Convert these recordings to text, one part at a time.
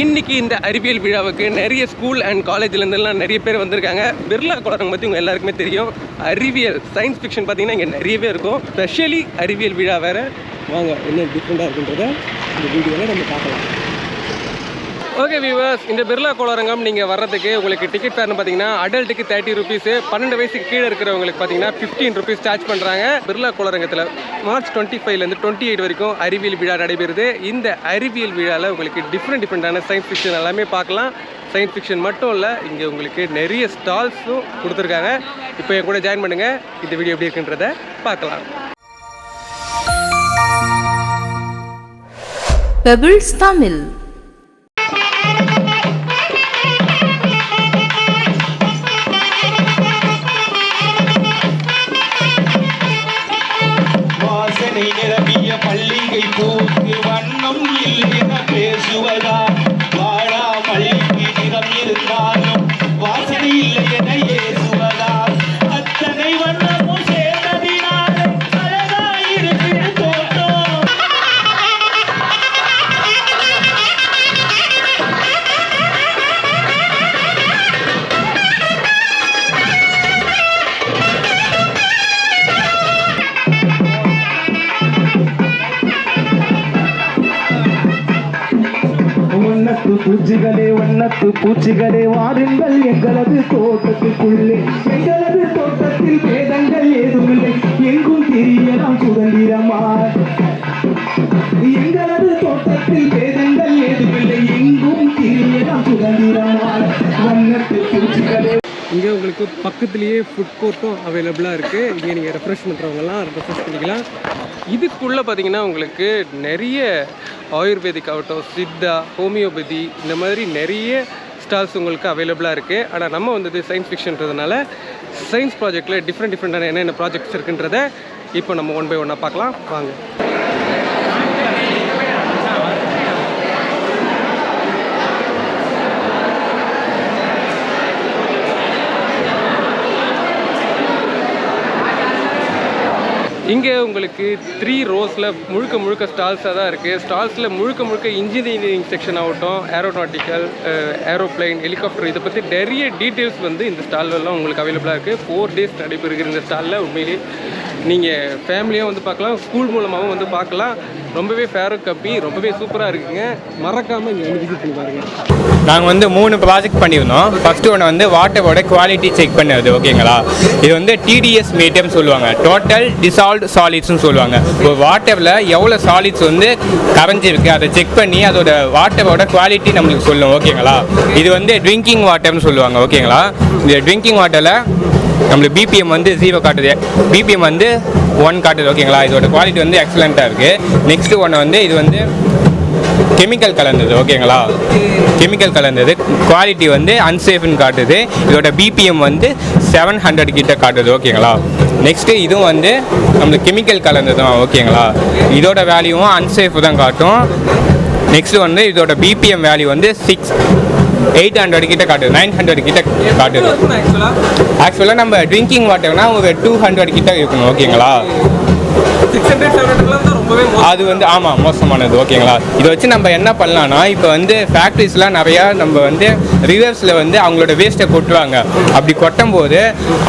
இன்னைக்கு இந்த அறிவியல் விழாவுக்கு நிறைய ஸ்கூல் அண்ட் காலேஜ்லேருந்துலாம் நிறைய பேர் வந்திருக்காங்க. பிர்லா குளரங்க பற்றி உங்கள் எல்லாருக்குமே தெரியும். அறிவியல் சயின்ஸ் ஃபிக்ஷன் பார்த்தீங்கன்னா இங்கே நிறையவே இருக்கும். ஸ்பெஷலி அறிவியல் விழா வேறு. வாங்க என்ன டிஃப்ரெண்ட்டாக இருக்குன்றத இந்த வீடியோவில் நம்ம பார்க்கலாம். ஓகே வியூவர்ஸ் இந்த பிர்லா கோளரங்கம் நீங்கள் வர்றதுக்கு உங்களுக்கு டிக்கெட் ஃபேர்னு பார்த்தீங்கன்னா அடல்ட்டுக்கு தேர்ட்டி ருபீஸ் பன்னெண்டு வயசுக்கு கீழே இருக்கிறவங்களுக்கு பார்த்தீங்கன்னா ஃபிஃப்டீன் ருபீஸ் சார்ஜ் பண்ணுறாங்க பிர்லா கோளரங்கத்தில் மார்ச் டுவெண்ட்டி ஃபைவ்லேருந்து டுவெண்ட்டி எயிட் வரைக்கும் அறிவியல் விழா நடைபெறுது. இந்த அறிவியல் விழாவில் உங்களுக்கு டிஃப்ரெண்ட் டிஃப்ரெண்ட்டான சயின்ஸ் ஃபிக்ஷன் எல்லாமே பார்க்கலாம். சயின்ஸ் ஃபிக்ஷன் மட்டும் இல்லை இங்கே உங்களுக்கு நிறைய ஸ்டால்ஸும் கொடுத்துருக்காங்க. இப்போ என் கூட ஜாயின் பண்ணுங்கள் இந்த வீடியோ எப்படி இருக்குன்றத பார்க்கலாம். பெபிள்ஸ் தமிழ் பக்கத்துலேயே ஃபுட் கோர்ட்டும் அவைலபிளாக இருக்குது இங்கே நீங்கள் ரெஃப்ரெஷ் பண்ணுறவங்கலாம் ரெஃப்ரெஷ் பண்ணிக்கலாம். இதுக்குள்ளே பார்த்தீங்கன்னா உங்களுக்கு நிறைய ஆயுர்வேதிக் ஆகட்டும் சித்தா ஹோமியோபதி இந்த மாதிரி நிறைய ஸ்டால்ஸ் உங்களுக்கு அவைலபிளாக இருக்குது ஆனால் நம்ம வந்தது சயின்ஸ் ஃபிக்ஷன்றதுனால சயின்ஸ் ப்ராஜெக்டில் டிஃப்ரெண்ட் டிஃப்ரெண்ட்டான என்னென்ன ப்ராஜெக்ட்ஸ் இருக்குன்றத இப்போ நம்ம ஒன் பை ஒன்னாக பார்க்கலாம். வாங்க. இங்கே உங்களுக்கு த்ரீ ரோஸில் முழுக்க முழுக்க ஸ்டால்ஸாக தான் இருக்குது ஸ்டால்ஸில் முழுக்க முழுக்க இன்ஜினியரிங் செக்ஷன் ஆகட்டும் ஏரோநாட்டிக்கல் ஏரோப்ளைன் ஹெலிகாப்டர் இதை பற்றி நிறைய டீட்டெயில்ஸ் வந்து இந்த ஸ்டால்லலாம் உங்களுக்கு அவைலபிளாக இருக்குது ஃபோர் டேஸ் நடைபெறுகிற இந்த ஸ்டாலில் உண்மையிலேயே நீங்கள் ஃபேமிலியாக வந்து பார்க்கலாம் ஸ்கூல் மூலமாகவும் வந்து பார்க்கலாம். ரொம்பவே ஃபேரோ கப்பி ரொம்பவே சூப்பராக இருக்குங்க. மறக்காமல் இங்கே வந்து விசிட் பண்ணி பாருங்கள் நாங்கள் வந்து மூணு ப்ராஜெக்ட் பண்ணியிருந்தோம். ஃபஸ்ட்டு ஒன்று வந்து வாட்டரோட குவாலிட்டி செக் பண்ணுறது ஓகேங்களா? இது வந்து டிடிஎஸ் மீடியம் சொல்லுவாங்க. டோட்டல் டிசால்வ்ட் சாலிட்ஸ்னு சொல்லுவாங்க. ஒரு வாட்டரில் எவ்வளோ சாலிட்ஸ் வந்து கரைஞ்சிருக்கு அதை செக் பண்ணி அதோட வாட்டரோட குவாலிட்டி நம்மளுக்கு சொல்லும் ஓகேங்களா? இது வந்து ட்ரிங்கிங் வாட்டர்னு சொல்லுவாங்க ஓகேங்களா? இந்த ட்ரிங்கிங் வாட்டரில் நம்மளுக்கு பிபிஎம் வந்து ஜீரோ காட்டுது. பிபிஎம் வந்து ஒன் காட்டுது ஓகேங்களா இதோட குவாலிட்டி வந்து எக்ஸலண்ட்டாக இருக்குது நெக்ஸ்ட் ஒன்று வந்து இது வந்து கெமிக்கல் கலந்தது ஓகேங்களா கெமிக்கல் கலந்தது. குவாலிட்டி வந்து அன்சேஃப்னு காட்டுது. இதோட பிபிஎம் வந்து செவன் ஹண்ட்ரட் கிட்ட காட்டுது ஓகேங்களா நெக்ஸ்ட்டு இதுவும் வந்து நம்மளுக்கு கெமிக்கல் கலந்தது தான் ஓகேங்களா இதோட வேல்யூவும் அன்சேஃப் தான் காட்டும். நெக்ஸ்ட் வந்து இதோட பிபிஎம் வேல்யூ வந்து சிக்ஸ் எயிட் ஹண்ட்ரட் கிட்ட காட்டுது நைன் ஹண்ட்ரட் கிட்ட காட்டுது. ஆக்சுவலாக நம்ம ட்ரிங்கிங் வாட்டர்னா ஒரு டூ ஹண்ட்ரட் கிட்ட இருக்கணும் ஓகேங்களா சிக்ஸ் ஹண்ட்ரட் செவன் ரொம்பவே அது வந்து ஆமாம் மோசமானது ஓகேங்களா? இதை வச்சு நம்ம என்ன பண்ணலாம்னா இப்போ வந்து ஃபேக்ட்ரிஸ்லாம் நிறையா நம்ம வந்து ரிவர்ஸில் வந்து அவங்களோட வேஸ்ட்டை கொட்டுவாங்க. அப்படி கொட்டும் போது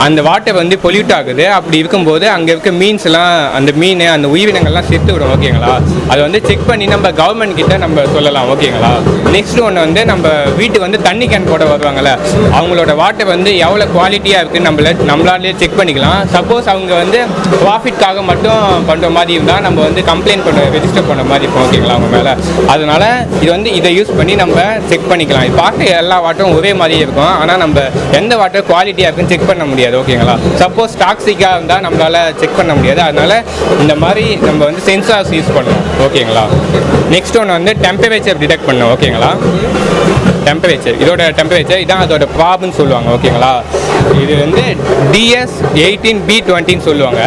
அந்த வாட்டர் வந்து பொல்யூட் ஆகுது. அப்படி இருக்கும்போது அங்கே இருக்க மீன்ஸ்லாம் அந்த மீன் அந்த உயிரினங்கள்லாம் செத்து விடும் ஓகேங்களா? அதை வந்து செக் பண்ணி நம்ம கவர்மெண்ட் கிட்ட நம்ம சொல்லலாம் ஓகேங்களா? நெக்ஸ்ட் ஒன்று வந்து நம்ம வீட்டுக்கு வந்து தண்ணி கேன் போட வருவாங்கல்ல. அவங்களோட வாட்டர் வந்து எவ்வளோ குவாலிட்டியாக இருக்குன்னு நம்மள நம்மளாலே செக் பண்ணிக்கலாம். சப்போஸ் அவங்க வந்து ப்ராஃபிட்காக மட்டும் பண்ணுற மாதிரி இருந்தால் நம்ம வந்து கம்ப்ளைண்ட் பண்ண ரெஜிஸ்டர் பண்ண மாதிரி இருக்கும் ஓகேங்களா அவங்க மேலே. அதனால இது வந்து இதை யூஸ் பண்ணி நம்ம செக் பண்ணிக்கலாம். இது பார்க்க எல்லா வாட்டரும் ஒரே மாதிரி இருக்கும். ஆனால் நம்ம எந்த வாட்டர் குவாலிட்டியாக இருக்குன்னு செக் பண்ண முடியாது ஓகேங்களா சப்போஸ் டாக்ஸிக்காக இருந்தால் நம்மளால் செக் பண்ண முடியாது. அதனால இந்த மாதிரி நம்ம வந்து சென்சார்ஸ் யூஸ் பண்ணலாம் ஓகேங்களா நெக்ஸ்ட் ஒன்று வந்து டெம்பரேச்சர் டிடெக்ட் பண்ணோம் ஓகேங்களா டெம்பரேச்சர் இதோட டெம்பரேச்சர் இதான் அதோட ப்ராப்னு சொல்லுவாங்க ஓகேங்களா? இது வந்து டிஎஸ் எயிட்டீன் பி டுவெண்ட்டின்னு சொல்லுவாங்க.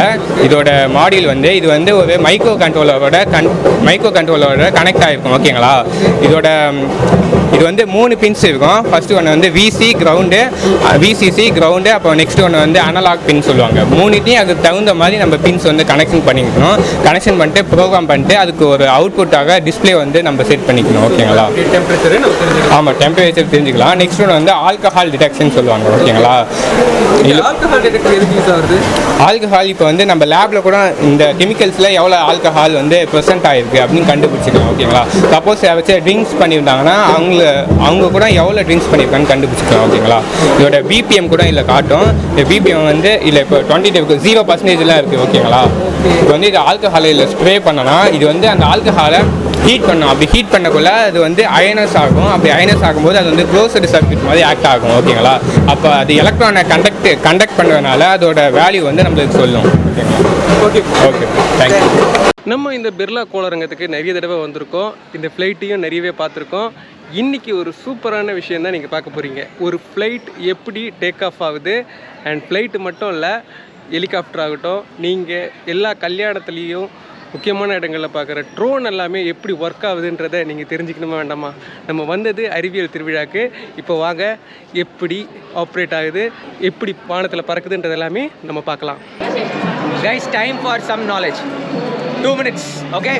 இதோட மாடியூல் வந்து இது வந்து ஒரு மைக்ரோ கண்ட்ரோலரோட கன் மைக்ரோ கண்ட்ரோலரோட கனெக்ட் ஆகிருக்கும் ஓகேங்களா? இதோட இது வந்து மூணு பின்ஸ் இருக்கும். ஃபர்ஸ்ட் ஒன்று வந்து விசி கிரவுண்டு விசிசி கிரவுண்டு அப்போ நெக்ஸ்ட் ஒன்று வந்து அனலாக் பின் சொல்லுவாங்க. மூணுத்தையும் அதுக்கு தகுந்த மாதிரி நம்ம பின்ஸ் வந்து கனெக்ஷன் பண்ணிக்கணும். கனெக்ஷன் பண்ணிட்டு ப்ரோக்ராம் பண்ணிட்டு அதுக்கு ஒரு அவுட்புட்டாக டிஸ்ப்ளே வந்து நம்ம செட் பண்ணிக்கணும் ஓகேங்களா? ஆமாம் டெம்பரேச்சர் தெரிஞ்சுக்கலாம். நெக்ஸ்ட் ஒன்று வந்து ஆல்கஹால் டிடெக்ஷன் சொல்லுவாங்க ஓகேங்களா? ஆல்கஹால் இப்போ வந்து நம்ம லேபில் கூட இந்த கெமிக்கல்ஸில் எவ்வளோ ஆல்கஹால் வந்து ப்ரெசென்ட் ஆயிருக்கு அப்படின்னு கண்டுபிடிச்சிக்கலாம் ஓகேங்களா? சப்போஸ் யாராச்சும் ட்ரிங்க்ஸ் பண்ணியிருந்தாங்கன்னா அவங்க அவங்க கூட எவ்வளோ ட்ரிங்க்ஸ் பண்ணியிருக்கான்னு கண்டுபிடிச்சிக்கலாம் ஓகேங்களா? இதோட பிபிஎம் கூட இதில் காட்டும். இந்த பிபிஎம் வந்து இல்லை இப்போ டுவெண்ட்டி ஜீரோ பர்சன்டேஜ்லாம் இருக்குது ஓகேங்களா? இப்போ வந்து இது ஆல்கஹாலை இதில் ஸ்ப்ரே பண்ணனா இது வந்து அந்த ஆல்கஹாலை ஹீட் பண்ணும் அப்படி ஹீட் பண்ணக்குள்ள அது வந்து அயனஸ் ஆகும். அப்படி அயனஸ் ஆகும்போது அது வந்து க்ளோஸ்டு சர்க்யூட் மாதிரி ஆக்ட் ஆகும். ஓகேங்களா அப்போ அது எலக்ட்ரானை கண்டக்ட் கண்டக்ட் பண்ணுறதுனால அதோட வேல்யூ வந்து நம்மளுக்கு சொல்லும். ஓகே ஓகே தேங்க்யூ நம்ம இந்த பிர்லா கோளரங்கத்துக்கு நிறைய தடவை வந்திருக்கோம். இந்த ஃப்ளைட்டையும் நிறையவே பார்த்துருக்கோம். இன்றைக்கி ஒரு சூப்பரான விஷயம் தான் நீங்கள் பார்க்க போகிறீங்க ஒரு ஃப்ளைட் எப்படி டேக் ஆஃப் ஆகுது? அண்ட் ஃப்ளைட்டு மட்டும் இல்லை ஹெலிகாப்டர் ஆகட்டும் நீங்கள் எல்லா கல்யாணத்துலேயும் முக்கியமான இடங்களில் பார்க்குற ட்ரோன் எல்லாமே எப்படி ஒர்க் ஆகுதுன்றதை நீங்கள் தெரிஞ்சுக்கணுமா வேண்டாமா நம்ம வந்தது அறிவியல் திருவிழாக்கு இப்போ வாங்க எப்படி ஆப்ரேட் ஆகுது எப்படி வானத்தில் பறக்குதுன்றது எல்லாமே நம்ம பார்க்கலாம் some knowledge. Two minutes, okay?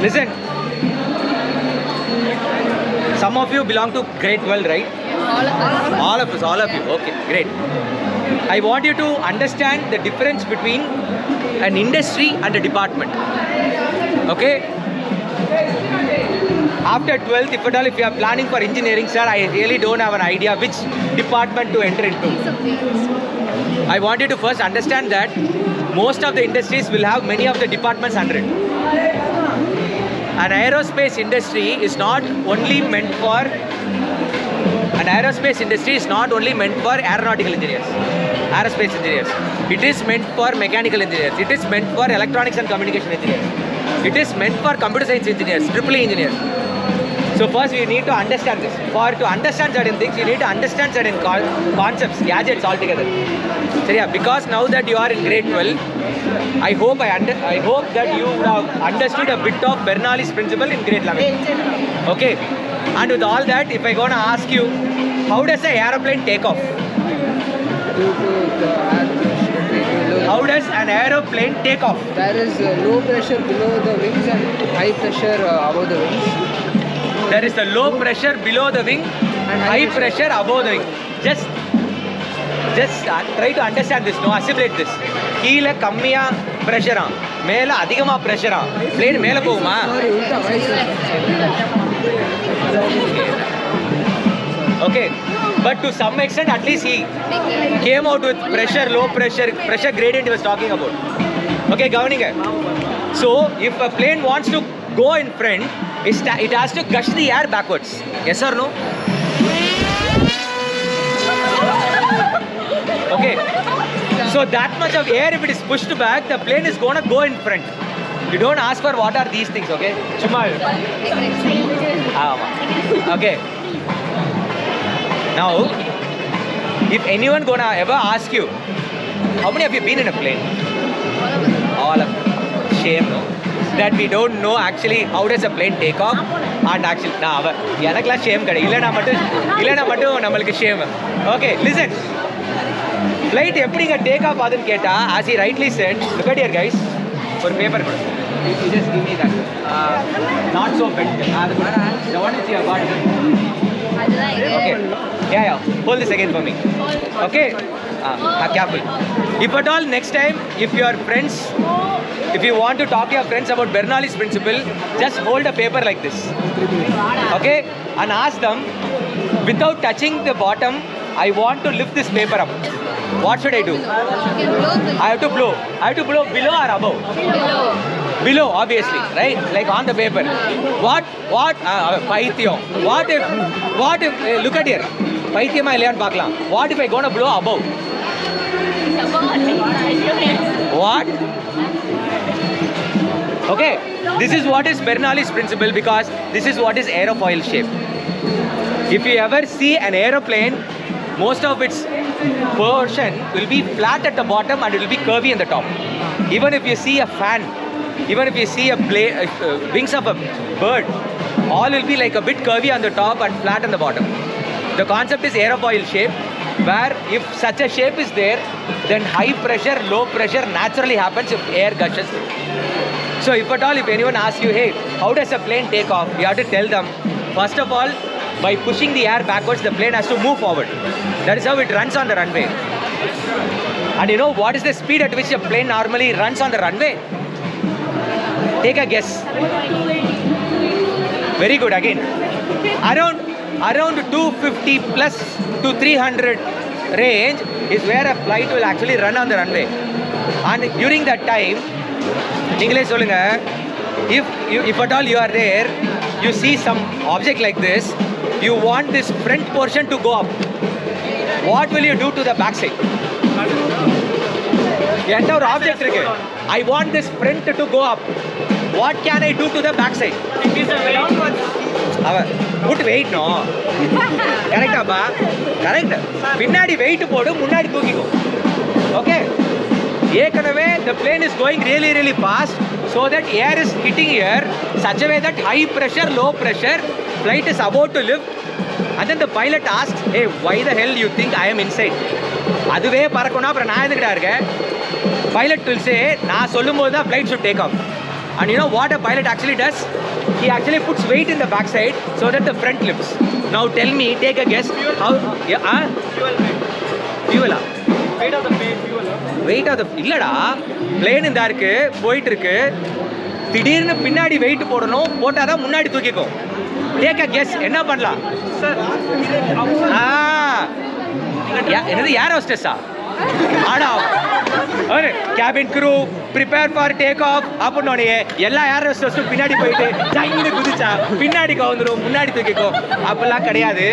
Listen. Some of you belong to grade 12, right? All of us. All of us, all of you. Okay, great. I want you to understand the difference between an industry and a department. Okay? After 12th, if at all, if you are planning for engineering, sir, I really don't have an idea which department to enter into. I want you to first understand that most of the industries will have many of the departments under it. An aerospace industry is not only meant for an aerospace industry is not only meant for aeronautical engineers, aerospace engineers. It is meant for mechanical engineers. It is meant for electronics and communication engineers. It is meant for computer science engineers, triple E engineers. So first we need to understand this. For to understand certain things, you need to understand certain co- concepts, gadgets altogether. So yeah, because now that you are in grade 12, I hope I under, I hope that you would have understood a bit of Bernoulli's principle in grade 11. Okay. And with all that, if I gonna ask you, how does an aeroplane take off? due to the air pressure below. How does an aeroplane take off? There is uh, low pressure below the wings and high pressure uh, above the wings. There is the low pressure below the wing and high pressure above the wing. Just just uh, try to understand this. No, assimilate this. கீழே கம்மியா ப்ரெஷரா மேலே அதிகமாக ப்ரெஷரா plane மேலே போகுமா Okay, but to some extent, at least he came out with pressure, low pressure, pressure gradient he was talking about. Okay, governing. So, if a plane wants to go in front, it has to gush the air backwards. Yes or no? Okay. So that much of air, if it is pushed back, the plane is gonna go in front. You don't ask for what are these things, okay? சும்மா ஆமா. Okay. Now, if anyone gonna ever ask you, how many of you been in a plane? All of you. Shame, no? That we don't know actually how does a plane take off and actually நான் அவ எனக்கெல்லாம் shame கிடையாது இல்லைனா மட்டும் இல்லைனா மட்டும் நம்மளுக்கு shame okay listen flight எப்படிங்க டேக் ஆஃப் ஆகுதுன்னு கேட்டா as I rightly said look at here guys ஒரு paper you just give me that. Uh, not so bent. Uh, the, one is you have. Okay. Yeah, yeah. Hold this again for me. Okay. Uh, careful. If at all next time, if your friends, if you want to talk to your friends about Bernoulli's principle, just hold a paper like this. Okay, and ask them, without touching the bottom, I want to lift this paper up. What should I do? I have to blow. I have to blow below or above? Below obviously, right? Like on the paper. What? What? Uh, பைத்தியம். What if? What if? eh, look at here. பைத்தியமா இல்லையான்னு பார்க்கலாம். What if I gonna blow above? What? Okay. This is what is Bernoulli's principle because this is what is aerofoil shape. If you ever see an aeroplane, most of its portion will be flat at the bottom and it will be curvy in the top. Even if you see a fan, even if you see a uh, uh, wings of a bird, all will be like a bit curvy on the top and flat on the bottom. The concept is aerofoil shape, where if such a shape is there, then high pressure, low pressure naturally happens if air gushes. So if at all, if anyone asks you, hey, how does a plane take off? You have to tell them, first of all, by pushing the air backwards, the plane has to move forward. That is how it runs on the runway. And you know what is the speed at which a plane normally runs on the runway? Take a guess. Very good again. Around around 250 plus to 300 range is where a flight will actually run on the runway. And during that time, நீங்களே சொல்லுங்க if you, if at all you are there you see some object like this you want this front portion to go up what will you do to the back side என்கிட்ட ஒரு object இருக்கு I want this friend to go up what can I do to the back side அவன் put weight no கரெக்டாப்பா correct பின்னாடி weight போடு முன்னாடி தூக்கிக்கும் okay ஏற்கனவே the plane is going really really fast so that air is hitting air such way that high pressure low pressure flight is about to leave and then the pilot asks a why the hell you think I am inside அதுவே பறக்கணும் அப்புறம் நான் எதுக்கிட்டா இருக்கேன் pilot will say நான் சொல்லும்போது தான் flight should take off and you know what a pilot actually does he actually puts weight in the back side so that the front lifts now tell me take a guess how yeah, ah? fuel weight off the இல்லடா plane இந்த இருக்கு போயிட்டு இருக்கு திடீர்னு பின்னாடி wait போடணும் போட்டால் தான் முன்னாடி தூக்கிக்கும் டேக் அ கெஸ் என்ன பண்ணலாம் யா- என்னது ஏர் ஹோஸ்டஸா ஆடா. ஒரு cabin crew prepare for take off அப்படின்னோடனே எல்லா ஏர் ஹோஸ்டஸும் பின்னாடி போயிட்டு ஜங்கின்னு குதிச்சா பின்னாடி கவுந்துடும் முன்னாடி தூக்கிக்கும். அப்படிலாம் கிடையாது.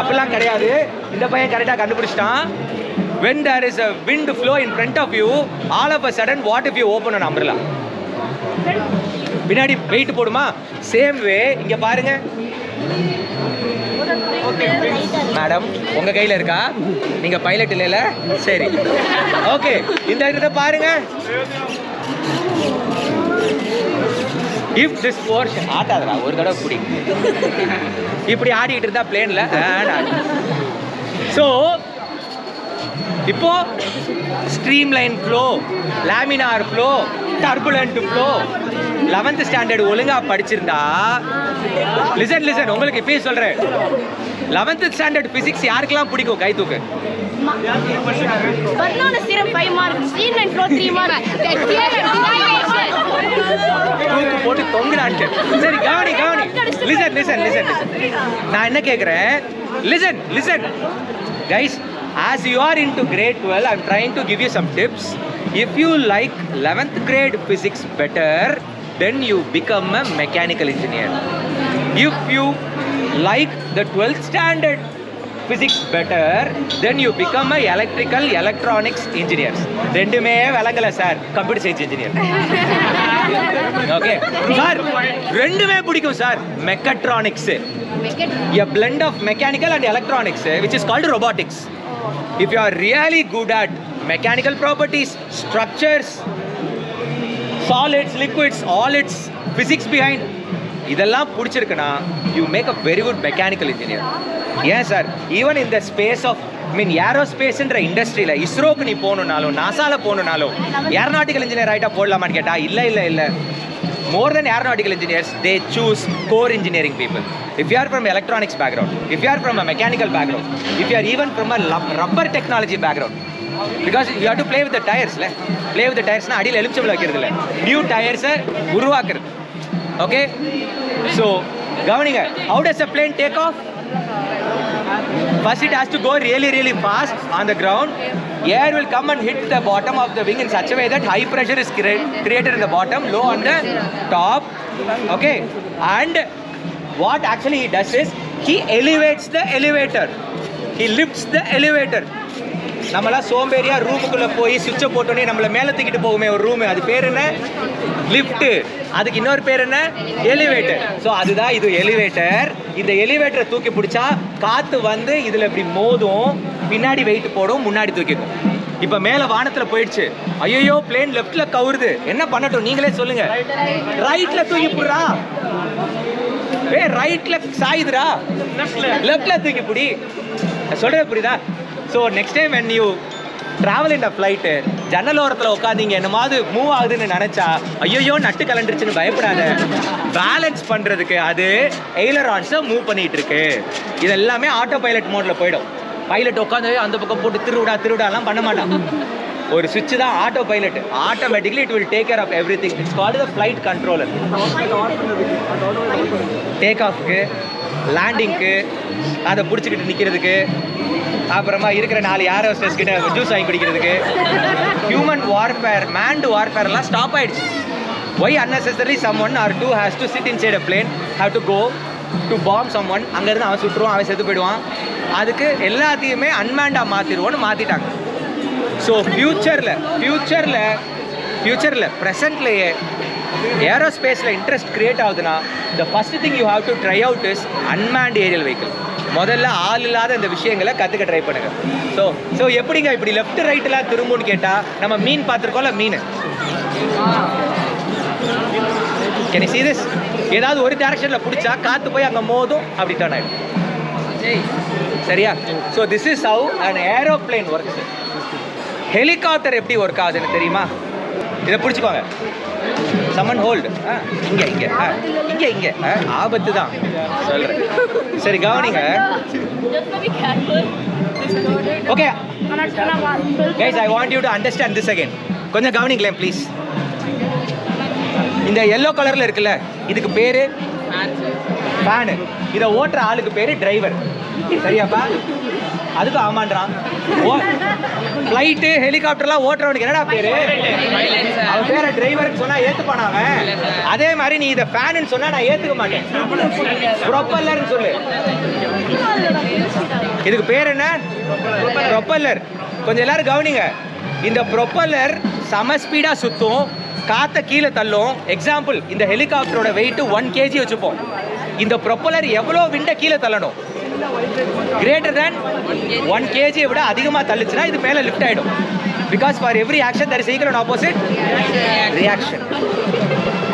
அப்படிலாம் கிடையாது. இந்த பையன் கரெக்டாக கண்டுபிடிச்சிட்டான். When there is a wind flow in front of you all of a sudden what if you open an umbrella. பின்னாடி வெயிட் போடுமா? சேம் வே இங்கே பாருங்க. மேடம் உங்க கையில இருக்கா? நீங்க பைலட் இல்லைல? சரி. ஓகே இந்த இதை பாருங்க. இஃப் திஸ் போர்ஷன் ஆட்டாதடா ஒரு தடவை குடி இப்படி ஆடிக்கிட்டு இருந்தா பிளேன்ல ஸோ இப்போ stream line flow laminar flow turbulent flow eleventh standard ஒழுங்காக படிச்சிருந்தா லிசன் லிசன் உங்களுக்கு இப்பயே சொல்கிறேன் லெவன்த் ஸ்டாண்டர்ட் பிசிக்ஸ் யாருக்கெல்லாம் பிடிக்கும் கை தூக்கு Banana syrup 5 marks, stream and flow 3 marks. தூக்கு போட்டு தொங்குறான்ட்டு சரி கவனி கவனி லிசன் லிசன் லிசன் நான் என்ன கேட்குறேன் listen listen guys as you are into grade 12 i'm trying to give you some tips if you like 11th grade physics better then you become a mechanical engineer if you like the 12th standard physics better then you become a electrical electronics engineers ரெண்டுமே விளங்கல sir computer science engineer okay sir ரெண்டுமே பிடிக்கும் sir mechatronics a blend of mechanical and electronics eh, which is called robotics if you are really good at mechanical properties structures solids liquids all its physics behind இதெல்லாம் பிடிச்சிருக்குன்னா you make a very good mechanical engineer ஏன் sir even இந்த space of mean ஏரோஸ்பேஸ்ன்ற இண்டஸ்ட்ரியில் இஸ்ரோக்கு நீ போகணுன்னாலும் நாசாவில் போகணுன்னாலும் ஏரோநாட்டிக்கல் இன்ஜினியர் ஆகிட்டா போடலாமான்னு கேட்டால் இல்லை இல்லை இல்லை more than aeronautical engineers they choose core engineering people If you are from electronics background, if you are from a mechanical background, if you are even from a rubber technology background, because you have to play with the டயர்ஸ்ல play with the டயர்ஸ்னா அடியில் எலுமிச்சபிள் வைக்கிறது இல்லை new டயர்ஸை உருவாக்குறது okay? So governing how does a plane take off. First it has to go really really fast on the ground. Air will come and hit the bottom of the wing in such a way that high pressure is created in the bottom low on the top. Okay? And what actually he does is he elevates the elevator. He lifts the elevator. நம்மளாம் சோம்பேறியா ரூமுக்குள்ள போய் சுவிட்சை போட்டோன்னே நம்மள மேலே தூக்கிட்டு போகுமே ஒரு ரூம் அது பேர் என்ன? லிஃப்ட் அதுக்கு இன்னொரு பேர் என்ன? எலிவேட்டர் ஸோ அதுதான் இது எலிவேட்டர் இந்த எலிவேட்டரை தூக்கி பிடிச்சா காத்து வந்து இதுல இப்படி மோதும் பின்னாடி வெயிட் போடும் முன்னாடி தூக்கிக்கும். இப்போ மேலே வானத்துல போயிடுச்சு. ஐயோ பிளேன் லெஃப்ட்ல கவுருது. என்ன பண்ணட்டும்? நீங்களே சொல்லுங்க. ரைட்ல தூக்கி போடுறா. ஏ ரைட்ல சாயுதுரா லெஃப்ட்ல தூக்கி பிடி. சொல்றது புரியுதா? So next time when you travel இந்த ஃப்ளைட்டு ஜன்னல் ஓரத்தில் உட்காந்தீங்க என்னமாவது மூவ் ஆகுதுன்னு நினச்சா ஐயோ நட்டு கலண்டுருச்சுன்னு பயப்படாத. பேலன்ஸ் பண்ணுறதுக்கு அது எய்லரான்ஸை மூவ் பண்ணிட்டு இருக்கு இது எல்லாமே ஆட்டோ பைலட் மோட்டில் போயிடும். பைலட் உட்காந்து அந்த பக்கம் போட்டு திருவிடா திருவிடாலாம் பண்ண மாட்டான். ஒரு சுவிட்ச் தான் auto pilot automatically it will take care of everything it's called the flight controller take ஆஃப்க்கு லேண்டிங்க்கு அதை பிடிச்சிக்கிட்டு நிற்கிறதுக்கு அப்புறமா இருக்கிற நாலு ஏர் ஹோஸ்டர்ஸ் கிட்ட ஜூஸ் வாங்கி குடிக்கிறதுக்கு? ஹியூமன் வார்ஃபேர் மேன்டு வார்ஃபேர்லாம் ஸ்டாப் ஆயிடுச்சு. Why unnecessary someone or two has to sit inside a plane plane to go to bomb someone அங்கேருந்து அவன் சுட்டுருவான் அவன் செத்து போயிடுவான். அதுக்கு எல்லாத்தையுமே அன்மேண்டாக மாற்றிடுவோன்னு மாற்றிட்டாங்க ஸோ ஃப்யூச்சரில் ஃப்யூச்சரில் ஃப்யூச்சரில் ப்ரெசண்ட்லேயே ஏரோஸ்பேஸில் இன்ட்ரெஸ்ட் கிரியேட் ஆகுதுன்னா the first thing you have to try out is unmanned aerial vehicle முதல்ல ஆள் இல்லாத இந்த விஷயங்களை கற்றுக்க ட்ரை பண்ணுங்க. ஸோ ஸோ எப்படிங்க இப்படி லெஃப்ட் ரைட்டெலாம் திரும்புன்னு கேட்டால் நம்ம மீன் பார்த்துருக்கோம்ல மீன். கேன் சீ திஸ் ஏதாவது ஒரு டேரக்ஷனில் பிடிச்சா காற்று போய் அங்கே மோதும் அப்படி டர்ன் ஆகிடும் சரியா? So this is how an aeroplane works helicopter எப்படி ஒர்க் ஆகுதுன்னு தெரியுமா? இதை பிடிச்சிக்கோங்க. சம்மன் ஹோல்டு ஆ இங்கே இங்கே ஆ இங்கே இங்கே ஆ ஆபத்து தான். சொல்கிறேன் சரி கவனிங்க. Okay guys I want you to understand this again கொஞ்சம் கவனிங்களேன் ப்ளீஸ் இந்த எல்லோ கலரில் இருக்குல்ல இதுக்கு பேர்? ஃபேனு இதை ஓட்டுற ஆளுக்கு பேர் டிரைவர் சரியாப்பா? அதுக்கு ஆமான்றான். ஓ ஃப்ளைட்டு ஹெலிகாப்டர்லாம் ஓட்டுறவனுக்கு என்னடா பேரு? அவன் பேரை டிரைவருக்கு சொன்னா ஏத்துப்பானா அவன்? அதே மாதிரி நீ இதை ஃபேனுன்னு சொன்னா நான் ஏத்துக்க மாட்டேன். ப்ரொப்பல்லர்னு சொல்லு. இதுக்கு பேர் என்ன? ப்ரொப்பல்லர் கொஞ்சம் எல்லாரும் கவனிங்க. இந்த ப்ரொப்பல்லர் சம ஸ்பீடா சுத்தும் காத்த கீழே தள்ளும். எக்ஸாம்பிள் இந்த ஹெலிகாப்டரோட வெயிட் ஒன் கேஜி வச்சுப்போம். இந்த ப்ரொப்பலர் எவ்வளோ விண்ட கீழே தள்ளணும்? கிரேட்டர் தேன் ஒன் கேஜியை விட அதிகமாக தள்ளுச்சுன்னா இது மேலே லிஃப்ட் ஆகிடும் because for every action there is equal opposite reaction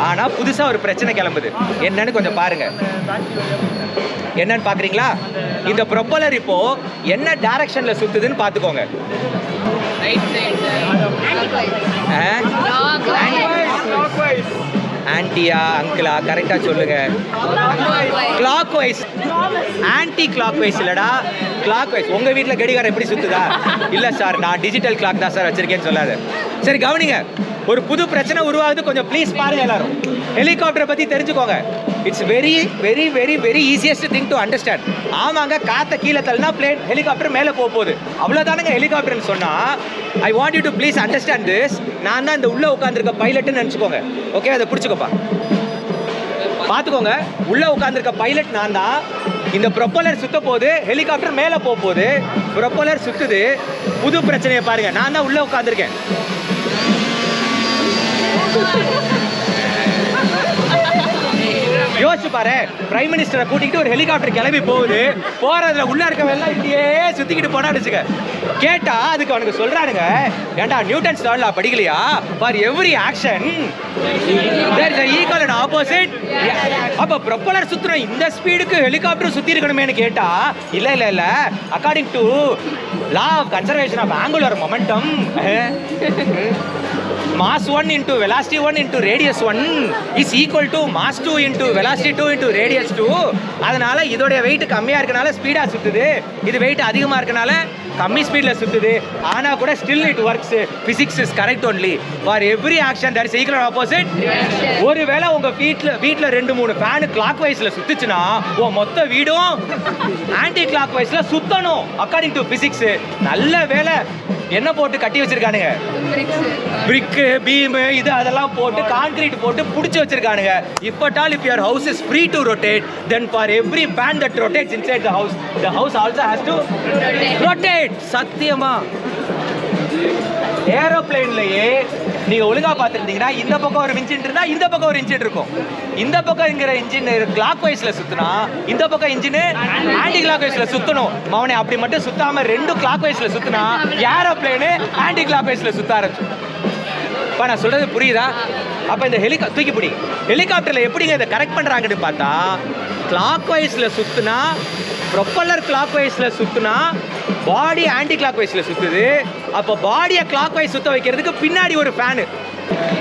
ஆனால் புதுசாக ஒரு பிரச்சனை கிளம்புது. என்னன்னு கொஞ்சம் பாருங்க. என்னன்னு பார்க்குறீங்களா இந்த ப்ரொப்பலர் இப்போ என்ன டைரக்ஷன்ல சுத்துதுன்னு பார்த்துக்கோங்க ஆண்டியா அங்கிளா கரெக்டாக சொல்லுங்கள் clockwise anticlockwise இல்லைடா. கிளாக் வைஸ் உங்கள் வீட்டில் கடிகாரம் எப்படி சுற்றுதா இல்லை சார் நான் டிஜிட்டல் கிளாக் தான் சார் வச்சுருக்கேன்னு சொல்லாது. சரி கவனிங்க. ஒரு புது பிரச்சனை உருவாகுது. கொஞ்சம் ப்ளீஸ் பாருங்க எல்லாரும். ஹெலிகாப்டரை பற்றி தெரிஞ்சுக்கோங்க. It's very very very very easiest thing to understand ஆமாங்க காற்றை கீழே தள்ளினா பிளேன் ஹெலிகாப்டர் மேலே போக போகுது. அவ்வளோதானுங்க ஹெலிகாப்டர்னு சொன்னால் I want you to please understand this நான் தான் இந்த உள்ளே உட்காந்துருக்க பைலட்னு நினச்சிக்கோங்க. ஓகே அதை பிடிச்சிக்கோப்பா. பார்த்துக்கோங்க. உள்ளே உட்காந்துருக்க பைலட் நான் தான். இந்த ப்ரொப்பலர் சுத்த போகுது. ஹெலிகாப்டர் மேலே போக போகுது. ப்ரொப்பலர் சுற்றுது புது பிரச்சனையை பாருங்க. நான் தான் உள்ளே உட்காந்துருக்கேன் யோசிச்சு பாரு. பிரைம் மினிஸ்டரை கூட்டிகிட்டு ஒரு ஹெலிகாப்டர் கிளம்பி போகுது. போறதுல உள்ள இருக்கவெல்லாம் இப்படியே சுத்திக்கிட்டு போனா அடிச்சுக்க. கேட்டா அதுக்கு அவனுக்கு சொல்றானுங்க ஏன்டா நியூட்டன்ஸ் ஸ்டார்ல படிக்கலையா? For every action there is equal and opposite அப்ப ப்ரொப்பலர் சுத்துற இந்த ஸ்பீடுக்கு ஹெலிகாப்டர் சுத்தி இருக்கணுமேனு கேட்டா இல்ல இல்ல இல்ல. According to law of conservation of angular momentum mass 1 into velocity 1 into radius 1 is equal to mass 2 into velocity 2 into radius 2 அதனால இதோடைய வெயிட் கம்மியா இருக்கனால ஸ்பீடா சுத்துது. இது வெயிட் அதிகமா இருக்கனால கம்மி ஸ்பீடில் சுற்றுது ஆனால் கூட still it works physics is correct only for every action that is equal opposite ஒருவேளை உங்கள் வீட்டில் வீட்டில் ரெண்டு மூணு ஃபேன் கிளாக் வைஸில் சுற்றுச்சுன்னா உன் மொத்த வீடும் ஆன்டி கிளாக் வைஸில் சுத்தணும் அக்கார்டிங் டு ஃபிசிக்ஸ் நல்ல வேலை என்ன போட்டு கட்டி வச்சிருக்கானுங்க? பிரிக்கு பீமு இது அதெல்லாம் போட்டு கான்கிரீட் போட்டு பிடிச்சி வச்சிருக்கானுங்க. இப்போ doll if your house is free to rotate then for every fan that rotates inside the house the house also has to rotate சத்தியமா. ஏரோப்ளைன்லயே நீங்க ஒழுங்கா பார்த்துருந்தீங்கன்னா இந்த பக்கம் ஒரு இன்ஜின் இருந்தா இந்த பக்கம் ஒரு இன்ஜின் இருக்கும். இந்த பக்கம் இருக்கிற இன்ஜின் கிளாக் வைஸ்ல சுத்தினா இந்த பக்கம் இன்ஜின் ஆன்டி கிளாக் வைஸ்ல சுத்தணும். மவனே அப்படி மட்டும் சுத்தாம ரெண்டு கிளாக் வைஸ்ல சுத்தினா ஏரோப்ளைனு ஆன்டி கிளாக் வைஸ்ல சுத்த ஆரம்பிச்சு இப்போ நான் சொல்றது புரியுதா? அப்போ இந்த ஹெலிகா தூக்கி பிடி ஹெலிகாப்டரில் எப்படிங்க இதை கரெக்ட் பண்ணுறாங்கன்னு பார்த்தா கிளாக் வைஸில் சுற்றுனா ப்ரொப்பல்லர் கிளாக் வைஸில் சுற்றுனா பாடி ஆன்டி கிளாக் வைஸில் சுற்றுது அப்போ பாடியை கிளாக் வைஸ் சுற்ற வைக்கிறதுக்கு பின்னாடி ஒரு ஃபேனு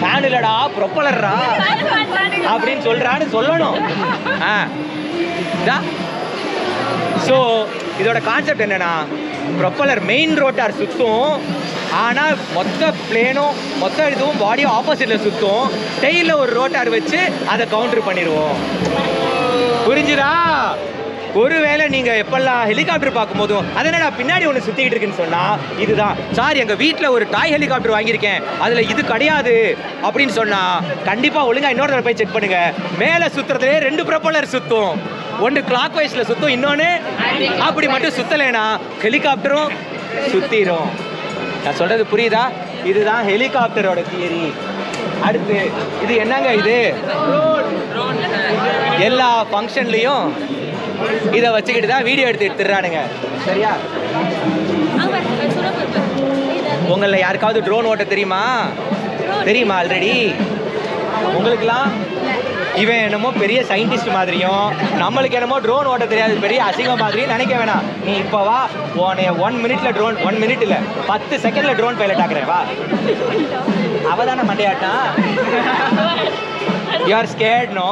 ஃபேன் இல்லடா ப்ரொப்பலர்ரா அப்படின்னு சொல்கிறான்னு சொல்லணும். ஆ. இதா. ஸோ இதோட கான்செப்ட் என்னன்னா ப்ரொப்பலர் மெயின் ரோட்டார் சுற்றும் ஆனால் மொத்த பிளேனும் மொத்த இதுவும் பாடியும் ஆப்போசிட்டில் சுற்றும் டெய்லில் ஒரு ரோட்டார் வச்சு அதை கவுண்டர் பண்ணிடுவோம் புரிஞ்சுதா? ஒருவேளை நீங்க எப்பெல்லாம் ஹெலிகாப்டர் பார்க்கும்போதும் அது என்னடா பின்னாடி ஒன்று சுத்திட்டு இருக்குன்னு சொன்னா இதுதான். சார் எங்க வீட்டில் ஒரு டாய் ஹெலிகாப்டர் வாங்கியிருக்கேன். அதுல இது கிடையாது அப்படின்னு சொன்னா கண்டிப்பா ஒழுங்கா இன்னொரு போய் செக் பண்ணுங்க. மேலே சுத்துறதுலே ரெண்டு ப்ரொப்பலர் சுத்தும். ஒன்று கிளாக் வைஸ்ல சுத்தும் இன்னொன்று அப்படி மட்டும் சுத்தலைனா ஹெலிகாப்டரும் சுத்திரும். நான் சொல்றது புரியுதா? இதுதான் ஹெலிகாப்டரோட தியரி அடுத்து இது என்னங்க இது? எல்லா ஃபங்க்ஷன்லேயும் இதை வச்சுக்கிட்டு தான் வீடியோ எடுத்து எடுத்துடுறானுங்க. சரியா? உங்களில் யாருக்காவது ட்ரோன் ஓட்ட தெரியுமா? தெரியுமா ஆல்ரெடி உங்களுக்குலாம் இவன் என்னமோ பெரிய சயின்டிஸ்ட் மாதிரியும் நம்மளுக்கு என்னமோ ட்ரோன் ஓட்ட தெரியாது பெரிய அசிங்கம் மாதிரியும் நினைக்க வேணாம். நீ இப்போ வா உன்னை ஒன் மினிட்ல ட்ரோன் ஒன் மினிட் இல்லை பத்து செகண்ட்ல ட்ரோன் பைலட் ஆக்குறேன் வா. அவ தானே மண்டையாட்டா you are scared no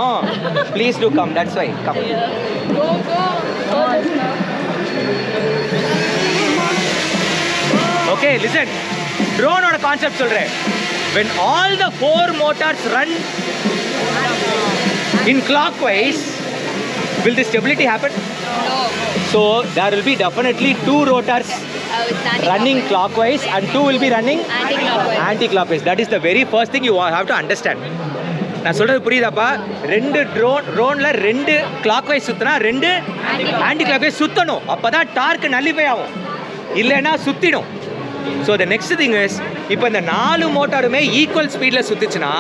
please do come that's why come okay listen ட்ரோனோட concept சொல்றேன் when all the four motors run in clockwise will the stability happen No. so there will be definitely two rotors Uh, it's anti running clockwise and two will be running Anti-clockwise. anti-clockwise that is the very first thing you have to understand நான் சொல்றது புரியுதாப்பா ரெண்டு drone ட்ரோன்ல ரெண்டு clock wise சுத்தினா ரெண்டு anti clock wise சுத்தணும் அப்பதான் dark nullify ஆகும் இல்லைன்னா சுத்திடும் so the next thing is இப்போ இந்த நாலு மோட்டாருமே ஈக்குவல் ஸ்பீடில் சுற்றுச்சுன்னா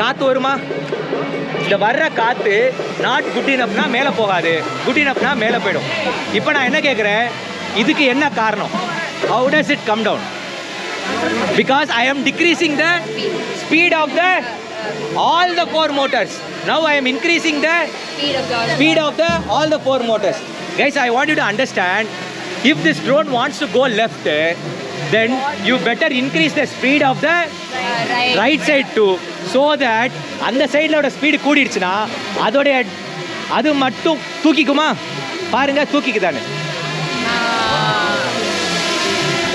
காற்று வருமா இந்த வர்ற காற்று நாட் குட் இனப்னா மேலே போகாது குட் இனப்னா மேலே போயிடும் இப்போ நான் என்ன கேட்குறேன் இதுக்கு என்ன காரணம் how does it come down because I am decreasing the speed of the all the four motors. Now I am increasing the speed of the all the four motors. Guys, I want you to understand if this drone wants to go left then you better increase the speed of the right. Right side too so that அந்த சைடிலோட speed கூடிடுச்சுன்னா அதோடைய அது மட்டும் தூக்கிக்குமா? பாருங்க தூக்கிக்குதானு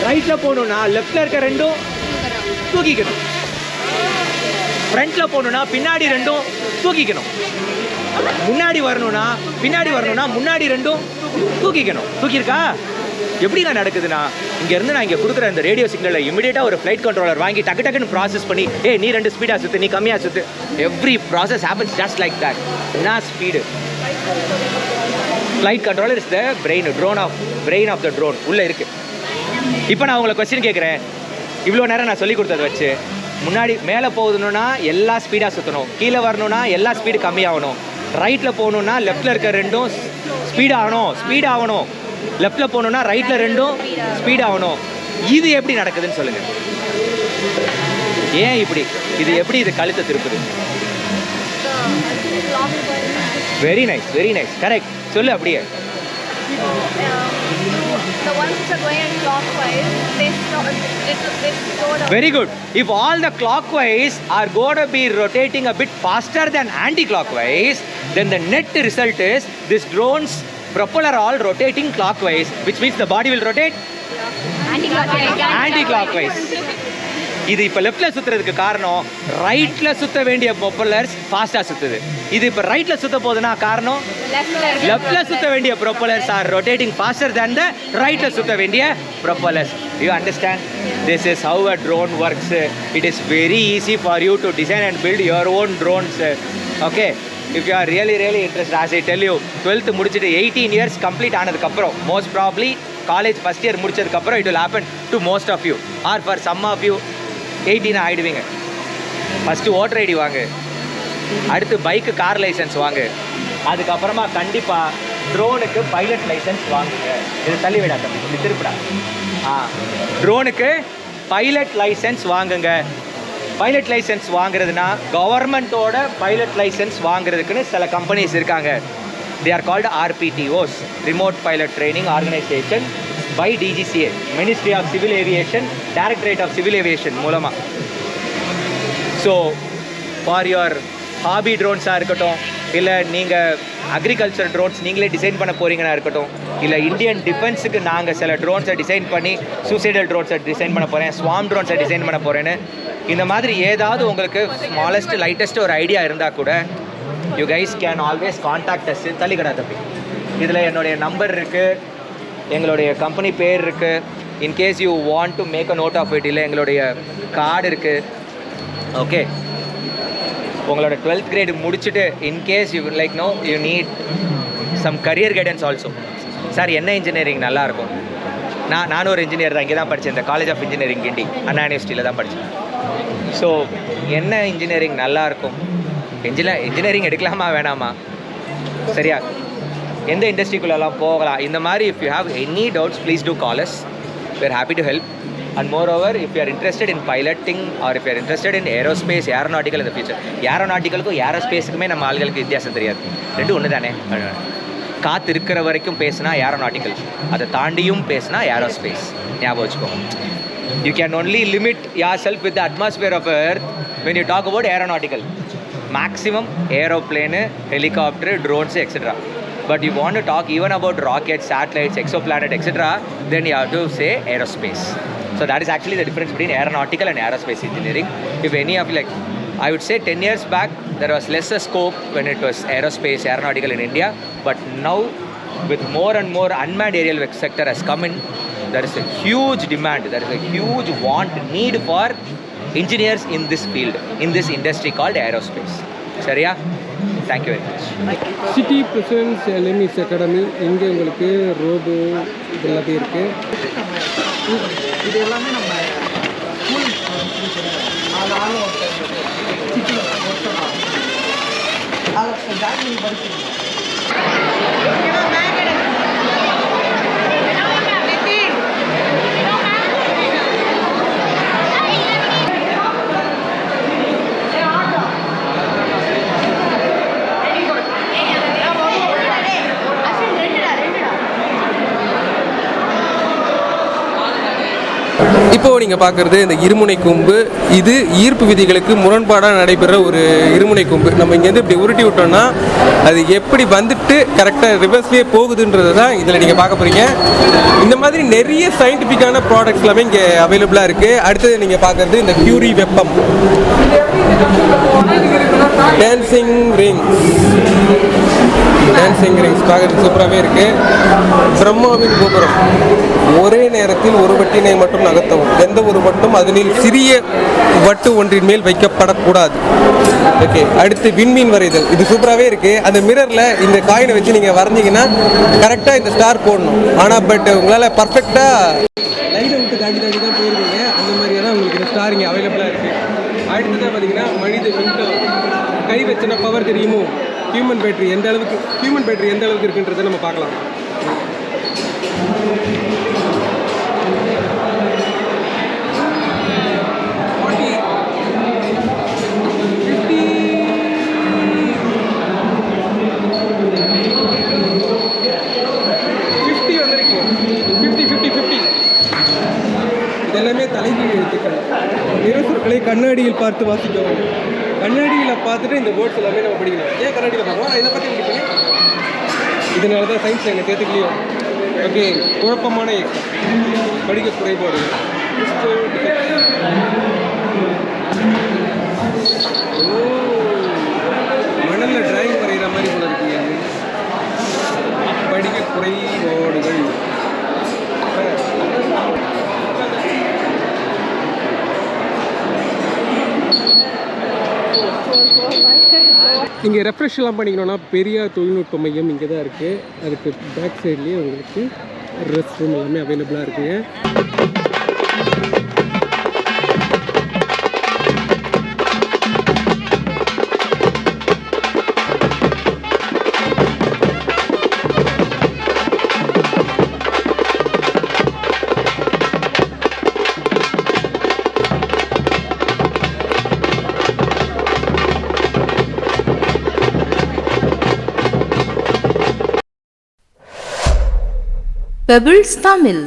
ரைட்ல போகணும்னா லெஃப்ட்ல இருக்க ரெண்டும் தூக்கிக்கணும். ஃப்ரண்ட்ல போகணும்னா பின்னாடி ரெண்டும் தூக்கிக்கணும். முன்னாடி வரணும்னா பின்னாடி வரணும்னா முன்னாடி ரெண்டும் தூக்கிக்கணும். தூக்கியிருக்கா? எப்படிங்க நடக்குதுன்னா இங்கேருந்து நான் இங்கே கொடுக்குற இந்த ரேடியோ சிக்னலை இமீடியட்டாக ஒரு ஃப்ளைட் கண்ட்ரோலர் வாங்கி டக்கு டக்குன்னு ப்ராசஸ் பண்ணி ஏ நீ ரெண்டு ஸ்பீடாக சுற்று நீ கம்மியாக சுற்று every process happens just like that என்ன speed flight controller is the brain drone of brain of the drone உள்ளே இருக்குது இப்போ நான் உங்களை கொஸ்டின் கேட்குறேன். இவ்வளோ நேரம் நான் சொல்லி கொடுத்ததை வச்சு முன்னாடி மேலே போகணும்னா எல்லா ஸ்பீடாக சுற்றணும் கீழே வரணும்னா எல்லா ஸ்பீடு கம்மியாகணும். ரைட்டில் போகணுன்னா லெஃப்ட்டில் இருக்க ரெண்டும் ஸ்பீட் ஆகணும் ஸ்பீட் ஆகணும் லெஃப்ட்டில் போகணுன்னா ரைட்டில் ரெண்டும் ஸ்பீட் ஆகணும் இது எப்படி நடக்குதுன்னு சொல்லுங்கள் ஏன் இப்படி இது எப்படி இது கழுத்தை திருப்புது very nice very nice correct சொல்லு அப்படியே The ones which are going in clockwise, they stop. It, they slow down. Very good. If all the clockwise are going to be rotating a bit faster than anti-clockwise, then the net result is this drone's propeller all rotating clockwise, which means the body will rotate Anti-clockwise. anti-clockwise. இது இப்போ லெஃப்ட்ல சுத்துறதுக்கு காரணம் ரைட்ல சுத்த வேண்டிய ப்ரொப்பல்லர்ஸ் ஃபாஸ்டா சுத்துது இது இப்போ ரைட்ல சுத்த போகுதுன்னா காரணம் Left. லெஃப்ட்ல சுத்த வேண்டிய propellers are rotating faster than the ரைட்ல சுத்த வேண்டிய propellers you understand this is how a drone works it is very easy for you to design and build your own drones okay if you are really really interest as I tell you twelfth முடிச்சுட்டு eighteen years complete ஆனதுக்கப்புறம் most probably college first year முடிச்சதுக்கப்புறம் it will happen to most of you or for some of you eighteen ஆகிடுவீங்க first voter ID வாங்கு. அடுத்து bike car licence வாங்கு. அதுக்கப்புறமா கண்டிப்பாக ட்ரோனுக்கு pilot licence வாங்குங்க. இது தள்ளிவிடா தம்பி இது திருப்பிடா. ஆ ட்ரோனுக்கு பைலட் லைசன்ஸ் வாங்குங்க. பைலட் லைசன்ஸ் வாங்குறதுனா கவர்மெண்ட்டோட பைலட் லைசன்ஸ் வாங்குறதுக்குன்னு சில கம்பெனிஸ் இருக்காங்க. They are called RPTOs remote pilot training organisation by DGCA ministry of civil aviation directorate of civil aviation மூலமாக ஸோ ஃபார் யுவர் ஹாபி ட்ரோன்ஸாக இருக்கட்டும் இல்லை நீங்கள் அக்ரிகல்ச்சர் ட்ரோன்ஸ் நீங்களே டிசைன் பண்ண போகிறீங்கன்னா இருக்கட்டும் இல்லை இந்தியன் டிஃபென்ஸுக்கு நாங்கள் சில ட்ரோன்ஸை டிசைன் பண்ணி சூசைடல் ட்ரோன்ஸை டிசைன் பண்ண போகிறேன் ஸ்வாம் ட்ரோன்ஸை டிசைன் பண்ண போகிறேன்னு இந்த மாதிரி ஏதாவது உங்களுக்கு ஸ்மாலஸ்ட் லைட்டஸ்ட் ஒரு ஐடியா இருந்தால் கூட you guys can always contact us தள்ளிக்கடா தம்பி. இதில் என்னுடைய நம்பர் இருக்குது எங்களுடைய கம்பெனி பேர் இருக்குது in case you want to make a note of it இல்லை எங்களுடைய கார்டு இருக்குது ஓகே உங்களோட டுவெல்த் கிரேடு முடிச்சுட்டு in case you like no you need some career guidance also sir என்ன இன்ஜினியரிங் நல்லாயிருக்கும் நான் நானும் ஒரு இன்ஜினியர் தான் இங்கே தான் படித்தேன் இந்த college of engineering Guindy. Anna யூனிவர்சிட்டியில் தான் படித்தேன் ஸோ என்ன இன்ஜினியரிங் நல்லாயிருக்கும் இன்ஜினியர் இன்ஜினியரிங் எடுக்கலாமா வேணாமா? சரியா? எந்த இண்டஸ்ட்ரிக்குள்ளெல்லாம் போகலாம்? இந்த மாதிரி if you have any doubts please do call us we're happy to help and moreover if you are in piloting or if if you are interested in aerospace இந்த in ஏரோநாட்டிக்கலுக்கும் ஏரோஸ்பேஸுக்குமே நம்ம ஆளுகளுக்கு வித்தியாசம் தெரியாது. ரெண்டும் ஒன்று தானே காற்று இருக்கிற வரைக்கும் பேசினா ஏரோநாட்டிக்கல் அதை தாண்டியும் பேசுனா ஏரோஸ்பேஸ் ஞாபகம் வச்சுக்கோங்க. you can only limit yourself with the atmosphere of earth when you talk about aeronautical. Maximum aeroplane helicopter drones etc but you want to talk even about rockets satellites exoplanet etc then you have to say aerospace. So that is actually the difference between aeronautical and aerospace engineering. If any of like I would say 10 years back, there was lesser scope when it was aerospace, aeronautical in India. But now, with more and more unmanned aerial sector has come in, there is a huge demand, there is a huge want, need for engineers in this field, in this industry called aerospace. Sharia, thank you very much. City Presidency LMES Academy இங்கே உங்களுக்கு robot இது எல்லாத்தையும் இருக்குது இது எல்லாமே நம்ம சிட்டியில் அதை படிச்சிருக்கோம் இப்போ நீங்க பார்க்குறது இந்த இருமுனை கொம்பு. இது ஈர்ப்பு விதிகளுக்கு முரண்பாடாக நடைபெற ஒரு இருமுனை கொம்பு. நம்ம இங்கேருந்து இப்படி உருட்டி விட்டோம்னா அது எப்படி வந்துட்டு கரெக்டாக ரிவர்ஸ்லேயே போகுதுன்றது தான் இதில் நீங்கள் பார்க்க போறீங்க. இந்த மாதிரி நிறைய சயின்டிஃபிக்கான ப்ராடக்ட்ஸ் எல்லாமே இங்கே அவைலபிளாக இருக்குது அடுத்தது நீங்கள் பார்க்குறது இந்த கியூரி வெப்பம். டான்சிங் ரிங்ஸ் டான்சிங் ரிங்ஸ் பார்க்கறதுக்கு சூப்பராகவே இருக்குது பிரம்மாவின் கோபுரம். ஒரே நேரத்தில் ஒரு வட்டினை மட்டும் நகர்த்தவும். எந்த ஒரு வட்டும் அதனில் சிறிய வட்டு ஒன்றின் மேல் வைக்கப்படக்கூடாது. ஓகே அடுத்து விண்மீன் வரைதல். இது சூப்பராகவே இருக்குது அந்த மிரரில் இந்த காயினை வச்சு நீங்கள் வரைஞ்சிங்கன்னா கரெக்டாக இந்த ஸ்டார் போடணும். ஆனால் பட் உங்களால் பர்ஃபெக்டாக லைட்டை விட்டு தாண்டி தாண்டி தான் போயிருக்கீங்க. அந்த மாதிரியெல்லாம் உங்களுக்கு இந்த ஸ்டார் இங்கே அவைலபிளாக இருக்குது அடுத்ததாக பார்த்தீங்கன்னா மனித விண்கலம். கை வச்சுனா பவர் தெரியுமோ? ஹியூமன் பேட்டரி எந்த அளவுக்கு ஹியூமன் பேட்டரி எந்த அளவுக்கு இருக்குன்றதை நம்ம பார்க்கலாம். ஃபிஃப்டி. ஃபிஃப்டி ஃபிஃப்டி ஃபிஃப்டி இதெல்லாமே தலைகீழ் எழுத்துக்கள். நிறசொற்களை கண்ணாடியில் பார்த்து வாசிக்கவும். கண்ணாடியில் பார்த்துட்டு இந்த வேர்ட்ஸ் எல்லாமே நம்ம படிக்கணும். ஏன் கண்ணாடியில் பார்க்கணும்? இதை பற்றி படிப்பீங்க இதனால தான் சயின்ஸில் எங்கள் சேர்த்துக்கலையும் ஓகே குழப்பமான இயக்கம். படிக்க குறைபாடு ஓ மணலில் டிராயிங் வரைகிற மாதிரி போல இருக்கீங்க படிக்க குறைபாடுகள் இங்கே ரெஃப்ரெஷ் எல்லாம் பண்ணிக்கணும்னா பெரியார் தொழில்நுட்ப மையம் இங்கே தான் இருக்குது அதுக்கு பேக் சைட்லேயே உங்களுக்கு ரெஸ்ட் ரூம் எல்லாமே அவைலபிளாக இருக்குங்க. பெபிள்ஸ் தமிழ்